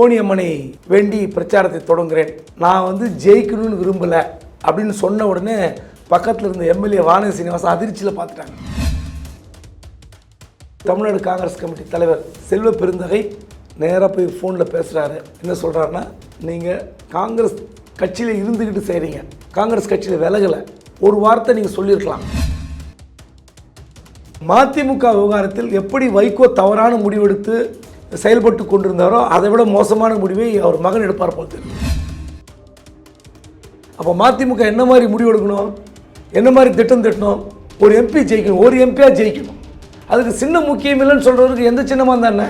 கோணியம்மனை வேண்டி பிரச்சாரத்தை தொடங்குறேன். நான் வந்து ஜெயிக்கணும்னு விரும்பலை. அப்படின்னு சொன்ன உடனே பக்கத்தில் இருந்த எம்எல்ஏ வானதி சீனிவாசன் அதிர்ச்சியில் பார்த்துட்டாங்க. தமிழ்நாடு காங்கிரஸ் கமிட்டி தலைவர் செல்வ பெருந்தகை நேராக போய் ஃபோனில் பேசுகிறாரு என்ன சொல்கிறாருன்னா நீங்கள் காங்கிரஸ் கட்சியில் இருந்துக்கிட்டு செய்கிறீங்க காங்கிரஸ் கட்சியில் விலகலை. ஒரு வார்த்தை நீங்கள் சொல்லியிருக்கலாம். மதிமுக விவகாரத்தில் எப்படி வைகோ தவறான முடிவெடுத்து செயல்பட்டு கொண்டிருந்தாரோ அதை விட மோசமான முடிவை அவர் மகன் எடுப்பார் போல் தெரியும் அப்போ மதிமுக என்ன மாதிரி முடிவு எடுக்கணும்? என்ன மாதிரி திட்டம் திட்டணும்? ஒரு எம்பி ஜெயிக்கணும் ஒரு எம்பியாக ஜெயிக்கணும். அதுக்கு சின்ன முக்கியம் இல்லைன்னு சொல்கிறவருக்கு எந்த சின்னமாக தானே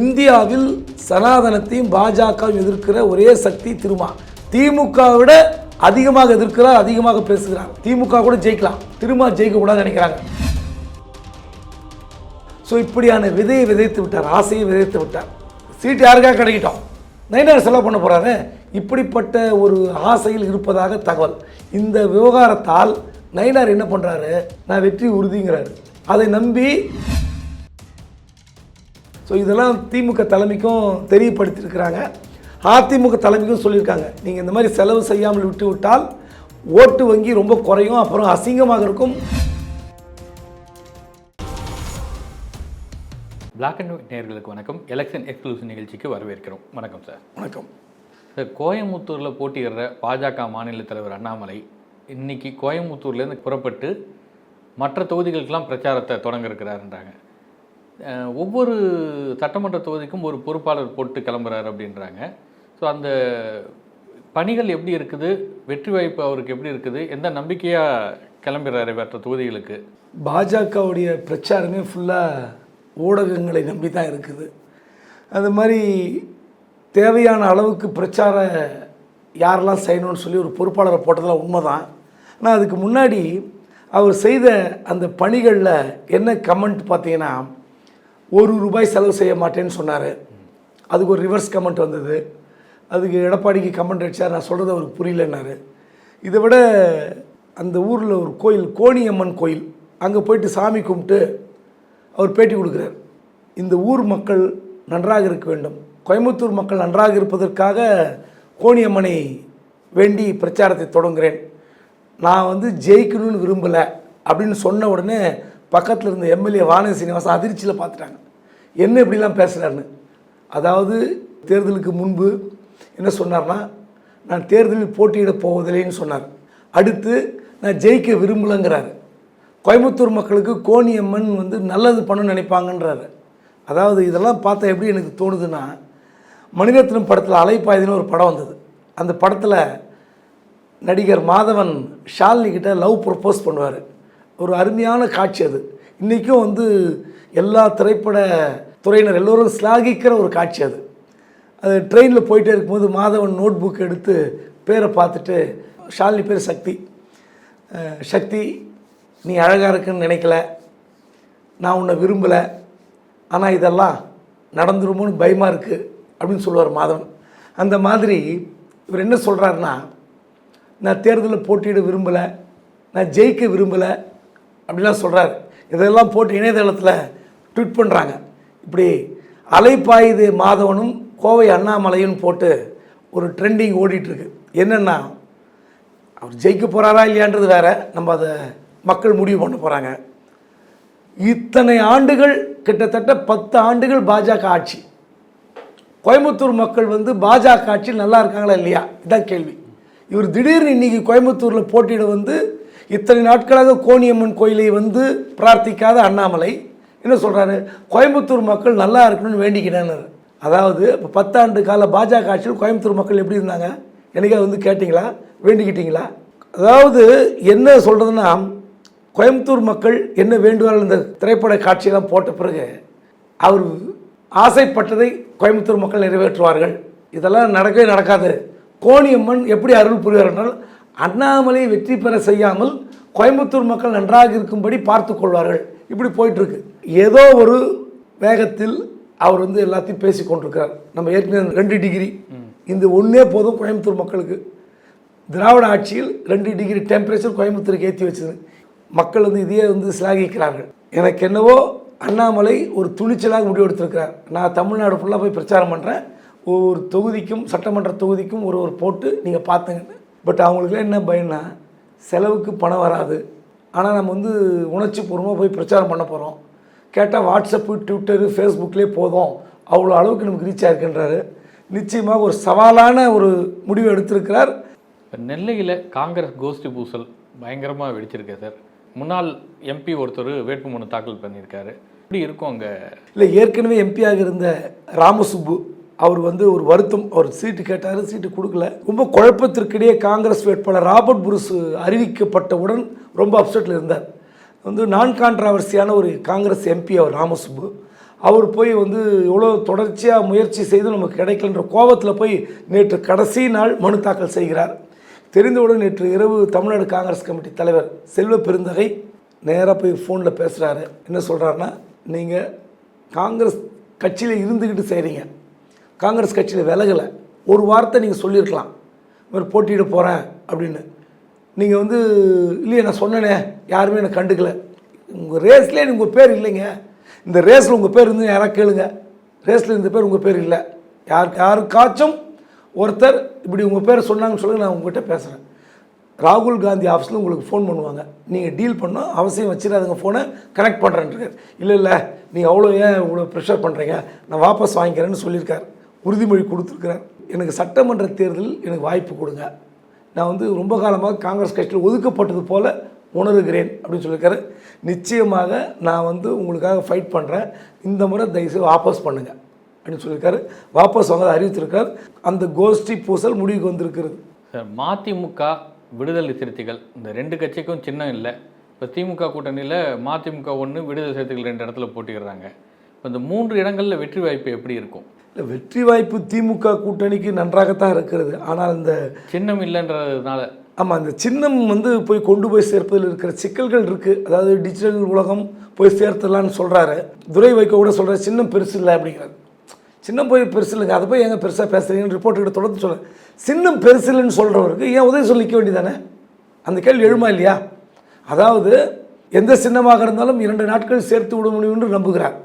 இந்தியாவில் சனாதனத்தையும் பாஜகவும் எதிர்க்கிற ஒரே சக்தி திருமா. திமுக விட அதிகமாக எதிர்க்கிறார் அதிகமாக பேசுகிறார். திமுக கூட ஜெயிக்கலாம். திருமா ஜெயிக்கக்கூடாதுன்னு நினைக்கிறாங்க. ஸோ இப்படியான விதையை விதைத்து விட்டார் ஆசையை விதைத்து விட்டார். சீட்டு யாருக்காக கிடைக்கட்டும்? நைனார் செலவு பண்ண போகிறாரு இப்படிப்பட்ட ஒரு ஆசையில் இருப்பதாக தகவல். இந்த விவகாரத்தால் நைனார் என்ன பண்ணுறாரு நான் வெற்றி உறுதிங்கிறாரு. அதை நம்பி ஸோ இதெல்லாம் திமுக தலைமைக்கும் தெரியப்படுத்தியிருக்கிறாங்க. அதிமுக தலைமைக்கும் சொல்லியிருக்காங்க. நீங்கள் இந்த மாதிரி செலவு செய்யாமல் விட்டு விட்டால் ஓட்டு வங்கி ரொம்ப குறையும் அப்புறம் அசிங்கமாக இருக்கும். பிளாக் அண்ட் ஒயிட் நேயர்களுக்கு வணக்கம். எலெக்ஷன் எக்ஸ்க்ளூசிவ் நிகழ்ச்சிக்கு வரவேற்கிறோம். வணக்கம் சார் வணக்கம். சார் கோயம்புத்தூரில் போட்டியிடுற பாஜக மாநில தலைவர் அண்ணாமலை இன்னைக்கு கோயம்புத்தூர்லேருந்து புறப்பட்டு மற்ற தொகுதிகளுக்கெல்லாம் பிரச்சாரத்தை தொடங்க இருக்கிறாருன்றாங்க ஒவ்வொரு சட்டமன்ற தொகுதிக்கும் ஒரு பொறுப்பாளர் போட்டு கிளம்புறாரு அப்படின்றாங்க. ஸோ அந்த பணிகள் எப்படி இருக்குது? வெற்றி வாய்ப்பு அவருக்கு எப்படி இருக்குது? எந்த நம்பிக்கையாக கிளம்புறாரு மற்ற தொகுதிகளுக்கு? பாஜகவுடைய பிரச்சாரமே ஃபுல்லாக ஊடகங்களை நம்பி தான் இருக்குது. அது மாதிரி தேவையான அளவுக்கு பிரச்சார யாரெல்லாம் செய்யணும்னு சொல்லி ஒரு பொறுப்பாளரை போட்டதெல்லாம் உண்மைதான். ஆனால் அதுக்கு முன்னாடி அவர் செய்த அந்த பணிகளில் என்ன கமெண்ட் பார்த்தீங்கன்னா ஒரு ரூபாய் செலவு செய்ய மாட்டேன்னு சொன்னார். அதுக்கு ஒரு ரிவர்ஸ் கமெண்ட் வந்தது. அதுக்கு எடப்பாடிக்கு கமெண்ட் அடிச்சார். நான் சொல்கிறது அவருக்கு புரியலன்னாரு. இதை விட அந்த ஊரில் ஒரு கோயில் கோணியம்மன் கோயில் அங்கே போயிட்டு சாமி கும்பிட்டு அவர் பேட்டி கொடுக்குறார். இந்த ஊர் மக்கள் நன்றாக இருக்க வேண்டும். கோயம்புத்தூர் மக்கள் நன்றாக இருப்பதற்காக கோணியம்மனை வேண்டி பிரச்சாரத்தை தொடங்குகிறேன். நான் வந்து ஜெயிக்கணும்னு விரும்பலை அப்படின்னு சொன்ன உடனே பக்கத்தில் இருந்த எம்எல்ஏ வானதி சீனிவாசன் அதிர்ச்சியில் பார்த்துட்டாங்க. என்ன இப்படிலாம் பேசுகிறாருன்னு அதாவது தேர்தலுக்கு முன்பு என்ன சொன்னார்னா நான் தேர்தலில் போட்டியிட போவதில்லைன்னு சொன்னார். அடுத்து நான் ஜெயிக்க விரும்பலைங்கிறாரு. கோயம்புத்தூர் மக்களுக்கு கோணியம்மன் வந்து நல்லது பண்ணணும்னு நினைப்பாங்கன்றாரு. அதாவது இதெல்லாம் பார்த்தா எப்படி எனக்கு தோணுதுன்னா மணிரத்னம் படத்தில் அலைப்பாயுதுன்னு ஒரு படம் வந்தது. அந்த படத்தில் நடிகர் மாதவன் ஷாலினி கிட்ட லவ் ப்ரப்போஸ் பண்ணுவார். ஒரு அருமையான காட்சி அது. இன்றைக்கும் வந்து எல்லா திரைப்பட துறையினர் எல்லோரும் ஸ்லாகிக்கிற ஒரு காட்சி அது. அது ட்ரெயினில் போயிட்டே இருக்கும்போது மாதவன் நோட் புக் எடுத்து பேரை பார்த்துட்டு ஷாலினி பேர் சக்தி. சக்தி நீ அழகாக இருக்குன்னு நினைக்கல. நான் உன்னை விரும்பலை. ஆனால் இதெல்லாம் நடந்துருமோன்னு பயமாக இருக்குது அப்படின்னு சொல்லுவார் மாதவன். அந்த மாதிரி இவர் என்ன சொல்கிறாருன்னா நான் தேர்தலில் போட்டியிட விரும்பலை. நான் ஜெயிக்க விரும்பலை. அப்படிலாம் சொல்கிறாரு இதெல்லாம் போட்டு இணையதளத்தில் ட்வீட் பண்ணுறாங்க இப்படி அலைப்பாயுது மாதவனும் கோவை அண்ணாமலையும் போட்டு ஒரு ட்ரெண்டிங் ஓடிட்டுருக்கு என்னென்னா அவர் ஜெயிக்க போகிறாரா இல்லையான்றது வேற. நம்ம அதை மக்கள் முடிவு பண்ண போகிறாங்க இத்தனை ஆண்டுகள் கிட்டத்தட்ட பத்து ஆண்டுகள் பாஜக ஆட்சி. கோயம்புத்தூர் மக்கள் வந்து பாஜக ஆட்சியில் நல்லா இருக்காங்களா இல்லையா? இதான் கேள்வி. இவர் திடீர்னு இன்றைக்கி கோயம்புத்தூரில் போட்டியிட வந்து இத்தனை நாட்களாக கோணியம்மன் கோயிலை வந்து பிரார்த்திக்காத அண்ணாமலை என்ன சொல்கிறாரு கோயம்புத்தூர் மக்கள் நல்லா இருக்கணும்னு வேண்டிக்கிட்டேன்னு அதாவது இப்போ பத்தாண்டு கால பாஜக ஆட்சியில் கோயம்புத்தூர் மக்கள் எப்படி இருந்தாங்க? எனக்கே வந்து கேட்டிங்களா? வேண்டிக்கிட்டீங்களா? அதாவது என்ன சொல்கிறதுன்னா கோயம்புத்தூர் மக்கள் என்ன வேண்டுவார்கள் இந்த திரைப்பட காட்சியெல்லாம் போட்ட பிறகு அவர் ஆசைப்பட்டதை கோயம்புத்தூர் மக்கள் நிறைவேற்றுவார்கள். இதெல்லாம் நடக்கவே நடக்காது. கோணியம்மன் எப்படி அருள் புரிவார் என்றால் அண்ணாமலை வெற்றி பெற செய்யாமல் கோயம்புத்தூர் மக்கள் நன்றாக இருக்கும்படி பார்த்து கொள்வார்கள். இப்படி போயிட்டுருக்கு. ஏதோ ஒரு வேகத்தில் அவர் வந்து எல்லாத்தையும் பேசி கொண்டிருக்கிறார். நம்ம ஏற்கனவே ரெண்டு டிகிரி. இந்த ஒன்றே போதும் கோயம்புத்தூர் மக்களுக்கு. திராவிட ஆட்சியில் ரெண்டு டிகிரி டெம்பரேச்சர் கோயம்புத்தூருக்கு ஏற்றி வச்சது. மக்கள் வந்து இதையே வந்து சிலாகிக்கிறார்கள். எனக்கு என்னவோ அண்ணாமலை ஒரு துணிச்சலாக முடிவெடுத்திருக்கிறார் நான் தமிழ்நாடு ஃபுல்லாக போய் பிரச்சாரம் பண்ணுறேன் ஒவ்வொரு தொகுதிக்கும் சட்டமன்ற தொகுதிக்கும் ஒரு ஒரு போட்டு நீங்கள் பார்த்துங்கன்னு பட் அவங்களுக்குலாம் என்ன பயம்னா செலவுக்கு பணம் வராது. ஆனால் நம்ம வந்து உணர்ச்சி பூர்வமாக போய் பிரச்சாரம் பண்ண போகிறோம் கேட்டால் வாட்ஸ்அப்பு ட்விட்டரு ஃபேஸ்புக்லேயே போதும். அவ்வளோ அளவுக்கு நமக்கு ரீச் ஆயிருக்கின்றாரு. நிச்சயமாக ஒரு சவாலான ஒரு முடிவு எடுத்திருக்கிறார். நெல்லையில் காங்கிரஸ் கோஷ்டி பூசல் பயங்கரமாக வெடிச்சிருக்கேன் சார். முன்னாள் எம்பி ஒருத்தர் வேட்புமனு தாக்கல் பண்ணியிருக்காரு. இப்படி இருக்கும் அங்கே? இல்லை ஏற்கனவே எம்பியாக இருந்த ராமசுப்பு அவர் வந்து ஒரு வருத்தம் அவர் சீட்டு கேட்டார் சீட்டு கொடுக்கல. ரொம்ப குழப்பத்திற்கிடையே காங்கிரஸ் வேட்பாளர் ராபர்ட் புருஸ் அறிவிக்கப்பட்டவுடன் ரொம்ப அப்செட்டில் இருந்தார். வந்து நான் கான்ட்ராவர்சியான ஒரு காங்கிரஸ் எம்பி அவர் ராமசுப்பு அவர் போய் வந்து எவ்வளோ தொடர்ச்சியாக முயற்சி செய்து நமக்கு கிடைக்கலன்ற கோபத்தில் போய் நேற்று கடைசி நாள் மனு தாக்கல் செய்கிறார். தெரிந்தவுடன் நேற்று இரவு தமிழ்நாடு காங்கிரஸ் கமிட்டி தலைவர் செல்வ பெருந்தகை நேராக போய் ஃபோனில் பேசுகிறாரு என்ன சொல்கிறாருன்னா நீங்கள் காங்கிரஸ் கட்சியில் இருந்துக்கிட்டு செய்கிறீங்க காங்கிரஸ் கட்சியில் விலகலை. ஒரு வார்த்தை நீங்கள் சொல்லியிருக்கலாம். இது மாதிரி போட்டியிட போகிறேன் அப்படின்னு. நீங்கள் வந்து இல்லையே நான் சொன்னேனே. யாருமே என்னை கண்டுக்கல. உங்கள் ரேஸ்லேயே உங்கள் பேர் இல்லைங்க. இந்த ரேஸில் உங்கள் பேர் இருந்து யாராவது கேளுங்க. ரேஸில் இந்த பேர் உங்கள் பேர் இல்லை. யார் யாருக்காச்சும் ஒருத்தர் இப்படி உங்கள் பேர் சொன்னாங்கன்னு சொல்லி நான் உங்கள்கிட்ட பேசுகிறேன் ராகுல் காந்தி ஆஃபீஸில் உங்களுக்கு ஃபோன் பண்ணுவாங்க. நீங்கள் டீல் பண்ணோம் அவசியம் வச்சிடாதுங்க ஃபோனை கனெக்ட் பண்ணுறேன்ருக்கார் இல்லை இல்லை நீங்கள் அவ்வளோ ஏன் இவ்வளோ ப்ரெஷர் பண்ணுறீங்க நான் வாபஸ் வாங்கிக்கிறேன்னு சொல்லியிருக்கார். உறுதிமொழி கொடுத்துருக்கிறார். எனக்கு சட்டமன்ற தேர்தலில் எனக்கு வாய்ப்பு கொடுங்க. நான் வந்து ரொம்ப காலமாக காங்கிரஸ் கட்சியில் ஒதுக்கப்பட்டது போல் உணர்கிறேன் அப்படின்னு சொல்லியிருக்காரு. நிச்சயமாக நான் வந்து உங்களுக்காக ஃபைட் பண்ணுறேன் இந்த முறை தயவுசெய்து வாபஸ் பண்ணுங்கள் அப்படின்னு சொல்லியிருக்காரு. வாபஸ் வாங்க அறிவித்திருக்கார். அந்த கோஷ்டி பூசல் முடிவுக்கு வந்திருக்கிறது. சார் மதிமுக விடுதலை சிறுத்தைகள் இந்த ரெண்டு கட்சிக்கும் சின்னம் இல்லை. இப்போ திமுக கூட்டணியில் மதிமுக ஒன்று விடுதலை சிறுத்தைகள் ரெண்டு இடத்துல போட்டிடுறாங்க இப்போ இந்த மூன்று இடங்களில் வெற்றி வாய்ப்பு எப்படி இருக்கும்? இல்லை வெற்றி வாய்ப்பு திமுக கூட்டணிக்கு நன்றாகத்தான் இருக்கிறது. ஆனால் இந்த சின்னம் இல்லைன்றதுனால. ஆமாம் அந்த சின்னம் வந்து போய் கொண்டு போய் சேர்ப்பதில் இருக்கிற சிக்கல்கள் இருக்குது அதாவது டிஜிட்டல் உலகம் போய் சேர்த்துடலான்னு சொல்கிறாரு துரை வைக்க கூட சொல்கிற சின்னம் பெருசு இல்லை அப்படிங்கிறாரு. சின்னம் போய் பெருசு இல்லைங்க. அதை போய் எங்கே பெருசாக பேசுகிறீங்கன்னு ரிப்போர்ட்டுக்கிட்ட தொடர்ந்து சொல்கிறேன் சின்னம் பெருசு இல்லைன்னு சொல்கிறவருக்கு ஏன் உதவி சொல்லிக்க வேண்டியதானே? அந்த கேள்வி எழுமா இல்லையா? அதாவது எந்த சின்னமாக இருந்தாலும் இரண்டு நாட்கள் சேர்த்து விட முடியும் என்று நம்புகிறார்.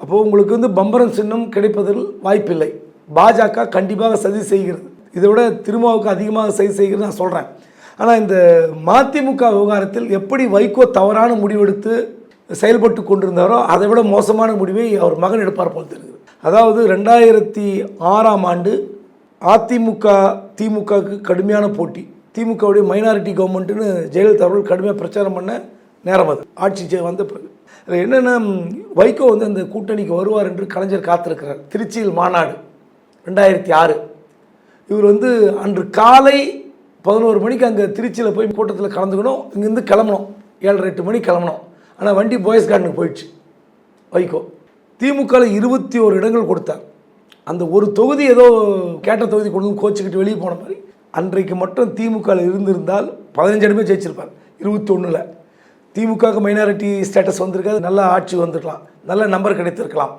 அப்போது உங்களுக்கு வந்து பம்பரம் சின்னம் கிடைப்பதில் வாய்ப்பில்லை. பாஜக கண்டிப்பாக சதி செய்கிறது. இதை விட திருமாவுக்கு அதிகமாக சதி செய்கிறது நான் சொல்கிறேன் ஆனால் இந்த மதிமுக விவகாரத்தில் எப்படி வைகோ தவறான முடிவெடுத்து செயல்பட்டு கொண்டிருந்தாரோ அதை விட மோசமான முடிவை அவர் மகன் எடுப்பார் போல் தெரிகிறது. அதாவது ரெண்டாயிரத்தி ஆறாம் ஆண்டு அதிமுக திமுகவுக்கு கடுமையான போட்டி. திமுகவுடைய மைனாரிட்டி கவர்மெண்ட்டுன்னு ஜெயலலிதா அவர்கள் கடுமையாக பிரச்சாரம் பண்ண நேரம் அது. ஆட்சி வந்த பிறகு. அதில் என்னென்னா வைகோ வந்து அந்த கூட்டணிக்கு வருவார் என்று கலைஞர் காத்திருக்கிறார். திருச்சியில் மாநாடு ரெண்டாயிரத்தி ஆறு. இவர் வந்து அன்று காலை பதினோரு மணிக்கு அங்கே திருச்சியில் போய் கூட்டத்தில் கலந்துக்கணும். இங்கேருந்து கிளம்பணும். ஏழரை எட்டு மணிக்கு கிளம்பணும். ஆனால் வண்டி போயஸ் கார்டனுக்கு போயிடுச்சு. வைகோ. திமுகவில் இருபத்தி ஓரு இடங்கள் கொடுத்தார். அந்த ஒரு தொகுதி ஏதோ கேட்ட தொகுதி கொண்டு வந்து கோச்சிக்கிட்டு வெளியே போன மாதிரி அன்றைக்கு மட்டும் திமுகவில் இருந்திருந்தால் பதினஞ்சு இடமே ஜெயிச்சிருப்பார் இருபத்தொன்னில். திமுகவுக்கு மைனாரிட்டி ஸ்டேட்டஸ் வந்திருக்காது நல்ல ஆட்சி வந்திருக்கலாம் நல்ல நம்பர் கிடைத்திருக்கலாம்.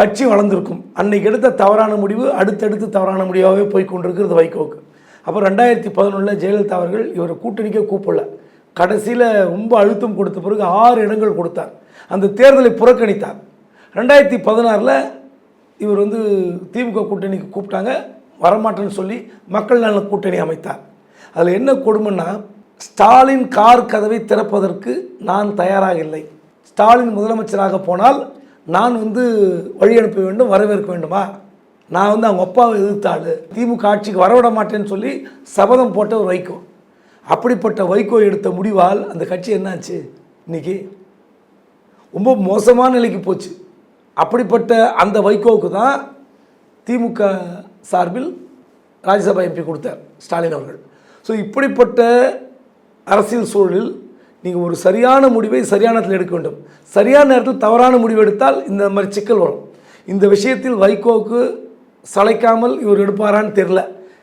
கட்சி வளர்ந்துருக்கும். அன்னைக்கு எடுத்த தவறான முடிவு அடுத்தடுத்து தவறான முடிவாகவே போய் கொண்டிருக்கிறது வைகோவுக்கு. அப்போ ரெண்டாயிரத்தி பதினொன்றில் ஜெயலலிதா அவர்கள் இவரை கூட்டணிக்கே கூப்பிடல. கடைசியில் ரொம்ப அழுத்தம் கொடுத்த பிறகு ஆறு இடங்கள் கொடுத்தார். அந்த தேர்தலை புறக்கணித்தார். ரெண்டாயிரத்தி பதினாறில் இவர் வந்து திமுக கூட்டணிக்கு கூப்பிட்டாங்க. வரமாட்டேன்னு சொல்லி மக்கள் நலன் கூட்டணி அமைத்தார். அதில் என்ன கொடுமைன்னா ஸ்டாலின் கார் கதவை திறப்பதற்கு நான் தயாராக இல்லை. ஸ்டாலின் முதலமைச்சராக போனால் நான் வந்து வழி அனுப்ப வேண்டும் வரவேற்க வேண்டுமா? நான் வந்து அவங்க அப்பாவை எதிர்த்தாள் திமுக ஆட்சிக்கு வரவிட மாட்டேன்னு சொல்லி சபதம் போட்ட ஒரு வைகோ. அப்படிப்பட்ட வைகோ எடுத்த முடிவால் அந்த கட்சி என்னாச்சு இன்றைக்கி ரொம்ப மோசமான நிலைக்கு போச்சு. அப்படிப்பட்ட அந்த வைகோவுக்கு தான் திமுக சார்பில் ராஜ்யசபா எம்பி கொடுத்தார் ஸ்டாலின் அவர்கள். ஸோ இப்படிப்பட்ட அரசியல் சூழலில் நீங்கள் ஒரு சரியான முடிவை சரியான நேரத்தில் எடுக்க வேண்டும். சரியான நேரத்தில் தவறான முடிவு எடுத்தால் இந்த மாதிரி சிக்கல் வரும். இந்த விஷயத்தில் வைகோவுக்கு சளைக்காமல் இவர் எடுப்பாரான்னு தெரில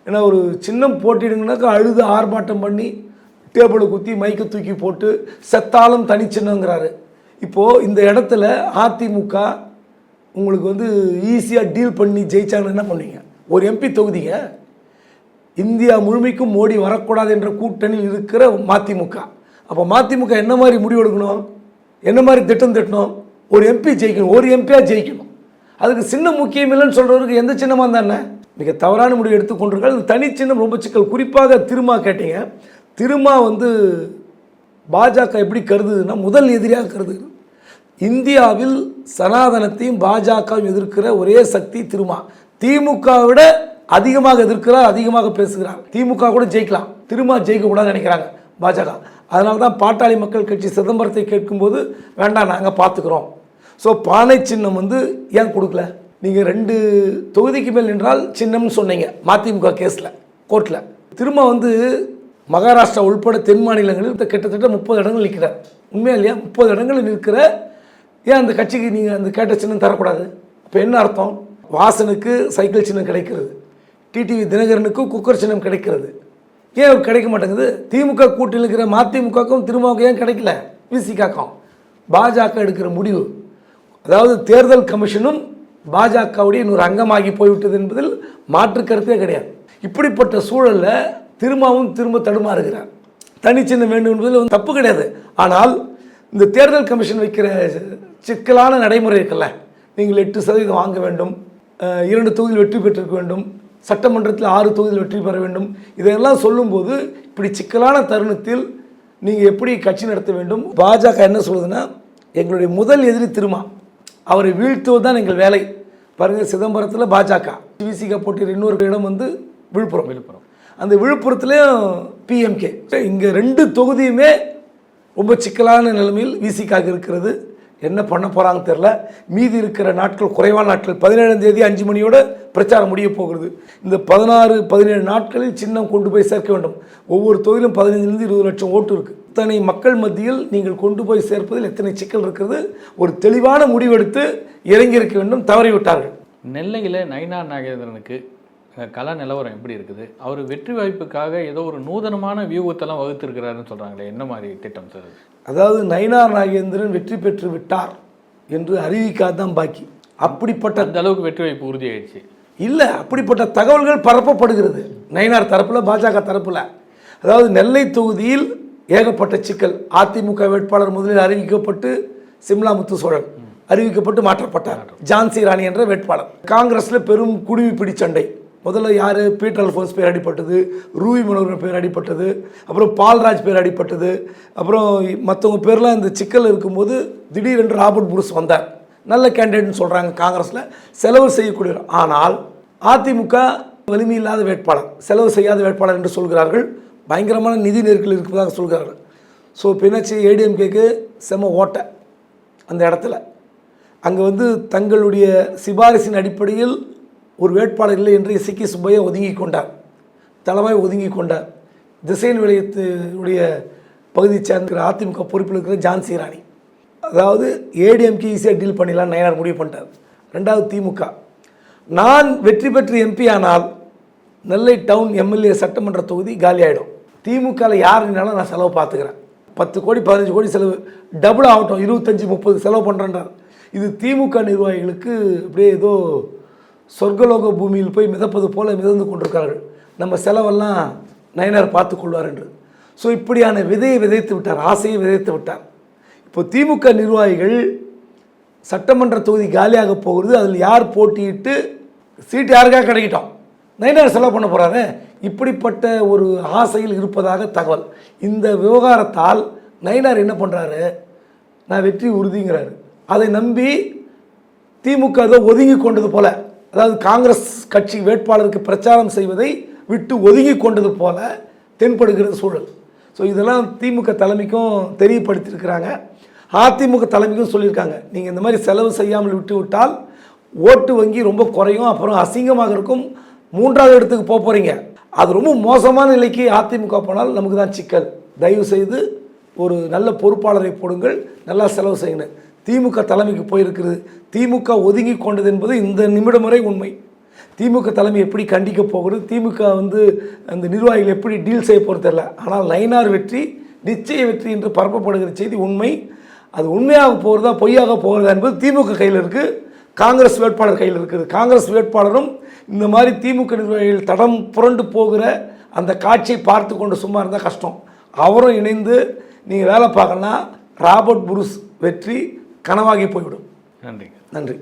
ஏன்னா ஒரு சின்னம் போட்டிடுங்கனாக்கா அழுது ஆர்ப்பாட்டம் பண்ணி டேபிளை குத்தி மைக்கை தூக்கி போட்டு செத்தாலும் தனிச்சின்னங்கிறாரு இப்போது இந்த இடத்துல அதிமுக உங்களுக்கு வந்து ஈஸியாக டீல் பண்ணி ஜெயிச்சாங்கன்னு என்ன பண்ணுவீங்க? ஒரு எம்பி தொகுதிங்க இந்தியா முழுமைக்கும் மோடி வரக்கூடாது என்ற கூட்டணியில் இருக்கிற மதிமுக. அப்போ மதிமுக என்ன மாதிரி முடிவு எடுக்கணும்? என்ன மாதிரி திட்டம் திட்டணும்? ஒரு எம்பி ஜெயிக்கணும். ஒரு எம்பியாக ஜெயிக்கணும். அதுக்கு சின்ன முக்கியம் இல்லைன்னு சொல்கிறவருக்கு எந்த சின்னமாக இருந்தானே மிக தவறான முடிவு எடுத்துக்கொண்டிருக்காரு இந்த தனி சின்னம் ரொம்ப சிக்கல். குறிப்பாக திருமா கேட்டீங்க. திருமா வந்து பாஜக எப்படி கருதுதுன்னா முதல் எதிரியாக கருதுது. இந்தியாவில் சனாதனத்தையும் பாஜகவும் எதிர்க்கிற ஒரே சக்தி திருமா. திமுகவை விட அதிகமாக எதிர்க்கிறார் அதிகமாக பேசுகிறார். திமுக கூட ஜெயிக்கலாம். திருமா ஜெயிக்க கூடாதுன்னு நினைக்கிறாங்க பாஜக. அதனால தான் பாட்டாளி மக்கள் கட்சி சிதம்பரத்தை கேட்கும்போது வேண்டாம் நாங்கள் பார்த்துக்குறோம். ஸோ பானை சின்னம் வந்து ஏன் கொடுக்கல? நீங்கள் ரெண்டு தொகுதிக்கு மேல் நின்றால் சின்னம்னு சொன்னீங்க மதிமுக கேஸில் கோர்ட்டில் திரும்ப வந்து மகாராஷ்டிரா உள்பட தென் மாநிலங்களில் கிட்டத்தட்ட முப்பது இடங்கள் நிற்கிறார். உண்மையா இல்லையா? முப்பது இடங்களில் நிற்கிற ஏன் அந்த கட்சிக்கு நீங்கள் அந்த கேட்ட சின்னம் தரக்கூடாது? இப்போ என்ன அர்த்தம்? வாசனுக்கு சைக்கிள் சின்னம் கிடைக்கிறது. டிடிவி தினகரனுக்கு குக்கர் சின்னம் கிடைக்கிறது. ஏன் கிடைக்க மாட்டேங்குது? திமுக கூட்டில் இருக்கிற மதிமுகக்கும் திருமாவுக்கும் ஏன் கிடைக்கல? விசிகாக்கும் பாஜக எடுக்கிற முடிவு. அதாவது தேர்தல் கமிஷனும் பாஜகவுடைய இன்னொரு அங்கமாகி போய்விட்டது என்பதில் மாற்று கருத்தே கிடையாது. இப்படிப்பட்ட சூழலில் திரும்பவும் திரும்ப தடுமாறுகிறார். தனிச்சின்னம் வேண்டும் என்பதில் தப்பு கிடையாது. ஆனால் இந்த தேர்தல் கமிஷன் வைக்கிற சிக்கலான நடைமுறை இருக்குல்ல. நீங்கள் எட்டு சதவீதம் வாங்க வேண்டும். இரண்டு தொகுதியில் வெற்றி பெற்றிருக்க வேண்டும். சட்டமன்றத்தில் ஆறு தொகுதியில் வெற்றி பெற வேண்டும். இதையெல்லாம் சொல்லும்போது இப்படி சிக்கலான தருணத்தில் நீங்கள் எப்படி கட்சி நடத்த வேண்டும்? பாஜக என்ன சொல்லுதுன்னா எங்களுடைய முதல் எதிரி திருமா அவரை வீழ்த்துவது தான் எங்கள் வேலை. பாருங்கள் சிதம்பரத்தில் பாஜக விசிக போட்டியிட இன்னொரு இடம் வந்து விழுப்புரம். விழுப்புரம். அந்த விழுப்புரத்துலேயும் பிஎம்கே இங்கே ரெண்டு தொகுதியுமே ரொம்ப சிக்கலான நிலைமையில் விசிக்காக இருக்கிறது. என்ன பண்ண போகிறாங்கன்னு தெரில மீதி இருக்கிற நாட்கள் குறைவான நாட்கள் பதினேழாம் தேதி அஞ்சு மணியோட பிரச்சாரம் முடிய போகிறது. இந்த பதினாறு பதினேழு நாட்களில் சின்னம் கொண்டு போய் சேர்க்க வேண்டும். ஒவ்வொரு தொகுதியிலும் பதினைஞ்சிலிருந்து இருபது லட்சம் ஓட்டு இருக்குது இத்தனை மக்கள் மத்தியில் நீங்கள் கொண்டு போய் சேர்ப்பதில் எத்தனை சிக்கல் இருக்கிறது? ஒரு தெளிவான முடிவெடுத்து இறங்கியிருக்க வேண்டும் தவறிவிட்டார்கள். நெல்லையில் நயினா நாகேந்திரனுக்கு கள நிலவரம் எப்படி இருக்குது? அவர் வெற்றி வாய்ப்புக்காக ஏதோ ஒரு நூதனமான வியூகத்தெல்லாம் வகுத்திருக்கிறாருன்னு சொல்கிறாங்களே என்ன மாதிரி திட்டம் சார் அது? அதாவது நயினார் நாகேந்திரன் வெற்றி பெற்று விட்டார் என்று அறிவிக்காதான் பாக்கி. அப்படிப்பட்ட அந்த அளவுக்கு வெற்றி வாய்ப்பு உறுதியாயிடுச்சு. இல்லை அப்படிப்பட்ட தகவல்கள் பரப்பப்படுகிறது நயினார் தரப்பில் பாஜக தரப்பில். அதாவது நெல்லை தொகுதியில் ஏகப்பட்ட சிக்கல். அதிமுக வேட்பாளர் முதலில் அறிவிக்கப்பட்டு சிம்லா முத்துசோழன் அறிவிக்கப்பட்டு மாற்றப்பட்டார். ஜான்சி ராணி என்ற வேட்பாளர். காங்கிரஸில் பெரும் குடிமிப்பிடி சண்டை. முதல்ல யார்? பீட்டர் அல்ஃபோன்ஸ் பேர் அடிப்பட்டது ரூவி மனோகரன் பேர் அடிப்பட்டது அப்புறம் பால்ராஜ் பேர் அடிப்பட்டது அப்புறம் மற்றவங்க பேர்லாம் இந்த சிக்கல் இருக்கும்போது திடீரென்று ராபர்ட் புருஸ் வந்தார். நல்ல கேண்டிடேட்னு சொல்கிறாங்க காங்கிரஸில். செலவு செய்யக்கூடிய ஆனால் அதிமுக வலிமை இல்லாத வேட்பாளர். செலவு செய்யாத வேட்பாளர் என்று சொல்கிறார்கள். பயங்கரமான நிதி நெருக்கடி இருப்பதாக சொல்கிறார்கள். ஸோ இப்போ ஏடிஎம்கேக்கு செம ஓட்டை அந்த இடத்துல. அங்கே வந்து தங்களுடைய சிபாரிசின் அடிப்படையில் ஒரு வேட்பாளர் இல்லை என்று சிக்கி சுப்பையா ஒதுங்கி கொண்டார். தளவாய் ஒதுங்கி கொண்டார். திசைன் விளையத்துடைய பகுதியை சேர்ந்த அதிமுக பொறுப்பில் இருக்கிற ஜான்சி ராணி. அதாவது ஏடிஎம்கே ஈஸியாக டீல் பண்ணிடலாம் நயனார் முடிவு பண்ணிட்டார். ரெண்டாவது திமுக. நான் வெற்றி பெற்று எம்பி ஆனால் நெல்லை டவுன் எம்எல்ஏ சட்டமன்ற தொகுதி காலியாகிடும் திமுகவில் யாருனாலும் நான் செலவு பார்த்துக்கிறேன். பத்து கோடி பதினஞ்சு கோடி செலவு டபுள் ஆகட்டும் இருபத்தஞ்சி முப்பது செலவு பண்ணுறேன்றார் இது திமுக நிர்வாகிகளுக்கு அப்படியே ஏதோ சொர்க்கலோக பூமியில் போய் மிதப்பது போல மிதந்து கொண்டிருக்கிறார்கள். நம்ம செலவெல்லாம் நயனார் பார்த்து கொள்வார் என்று. ஸோ இப்படியான விதையை விதைத்து விட்டார் ஆசையை விதைத்து விட்டார். இப்போ திமுக நிர்வாகிகள் சட்டமன்ற தொகுதி காலியாக போகிறது அதில் யார் போட்டியிட்டு சீட்டு யாருக்காக கிடைக்கிட்டோம்? நைனார் செலவு பண்ண போகிறாரு இப்படிப்பட்ட ஒரு ஆசையில் இருப்பதாக தகவல். இந்த விவகாரத்தால் நயினார் என்ன பண்ணுறாரு நான் வெற்றி உறுதிங்கிறாரு. அதை நம்பி திமுக அதை ஒதுங்கி கொண்டது போல. அதாவது காங்கிரஸ் கட்சி வேட்பாளருக்கு பிரச்சாரம் செய்வதை விட்டு ஒதுங்கி கொண்டது போல தென்படுகிறது சூழல். ஸோ இதெல்லாம் திமுக தலைமைக்கும் தெரியப்படுத்தியிருக்கிறாங்க. அதிமுக தலைமைக்கும் சொல்லியிருக்காங்க. நீங்கள் இந்த மாதிரி செலவு செய்யாமல் விட்டு விட்டால் ஓட்டு வங்கி ரொம்ப குறையும் அப்புறம் அசிங்கமாக இருக்கும். மூன்றாவது இடத்துக்கு போக போகிறீங்க அது ரொம்ப மோசமான நிலைக்கு அதிமுக போனால் நமக்கு தான் சிக்கல். தயவு செய்து ஒரு நல்ல பொறுப்பாளரை போடுங்கள் நல்லா செலவு செய்யணும் திமுக தலைமைக்கு போயிருக்கிறது. திமுக ஒதுங்கி கொண்டது என்பது இந்த நிமிடம் வரை உண்மை. திமுக தலைமை எப்படி கண்டிக்க போகிறது? திமுக வந்து அந்த நிர்வாகிகள் எப்படி டீல் செய்ய போகிறது தெரியல. ஆனால் லைனார் வெற்றி நிச்சய வெற்றி என்று பரப்பப்படுகிற செய்தி உண்மை. அது உண்மையாக போகிறதா பொய்யாக போகிறதா என்பது திமுக கையில் இருக்குது காங்கிரஸ் வேட்பாளர் கையில் இருக்குது. காங்கிரஸ் வேட்பாளரும் இந்த மாதிரி திமுக நிர்வாகிகள் தடம் புரண்டு போகிற அந்த காட்சியை பார்த்து கொண்டு சும்மா இருந்தால் கஷ்டம். அவரும் இணைந்து நீங்கள் வேலை பார்க்கணும்னா ராபர்ட் புருஸ் வெற்றி கனவாகி போய்விடும். நன்றி. நன்றி.